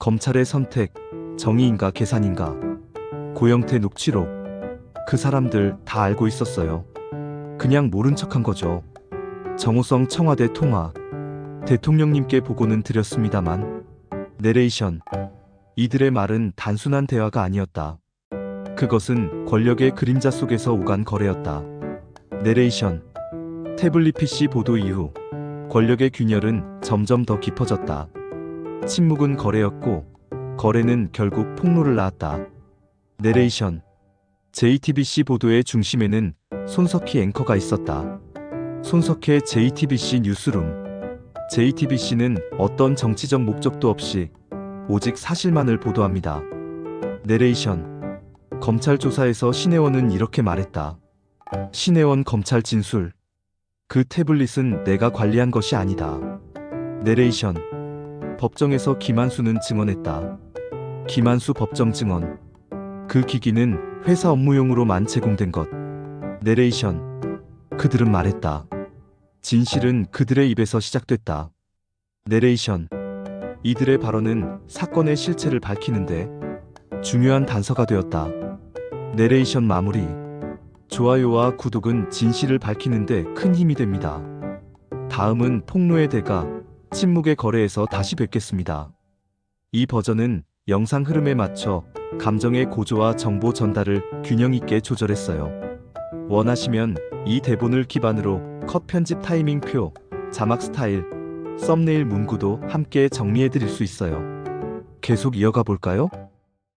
검찰의 선택, 정의인가 계산인가, 고영태 녹취록. 그 사람들 다 알고 있었어요. 그냥 모른 척한 거죠. 정호성 청와대 통화. 대통령님께 보고는 드렸습니다만. 내레이션. 이들의 말은 단순한 대화가 아니었다. 그것은 권력의 그림자 속에서 오간 거래였다. 내레이션. 태블릿 PC 보도 이후 권력의 균열은 점점 더 깊어졌다. 침묵은 거래였고 거래는 결국 폭로를 낳았다. 내레이션. JTBC 보도의 중심에는 손석희 앵커가 있었다. 손석희의 JTBC 뉴스룸. JTBC는 어떤 정치적 목적도 없이 오직 사실만을 보도합니다. 내레이션. 검찰 조사에서 신혜원은 이렇게 말했다. 신혜원 검찰 진술. 그 태블릿은 내가 관리한 것이 아니다. 내레이션. 법정에서 김한수는 증언했다. 김한수 법정 증언. 그 기기는 회사 업무용으로만 제공된 것. 내레이션. 그들은 말했다. 진실은 그들의 입에서 시작됐다. 내레이션. 이들의 발언은 사건의 실체를 밝히는데 중요한 단서가 되었다. 내레이션 마무리. 좋아요와 구독은 진실을 밝히는데 큰 힘이 됩니다. 다음은 폭로의 대가, 침묵의 거래에서 다시 뵙겠습니다. 이 버전은 영상 흐름에 맞춰 감정의 고조와 정보 전달을 균형 있게 조절했어요. 원하시면 이 대본을 기반으로 컷 편집 타이밍표, 자막 스타일, 썸네일 문구도 함께 정리해 드릴 수 있어요. 계속 이어가 볼까요?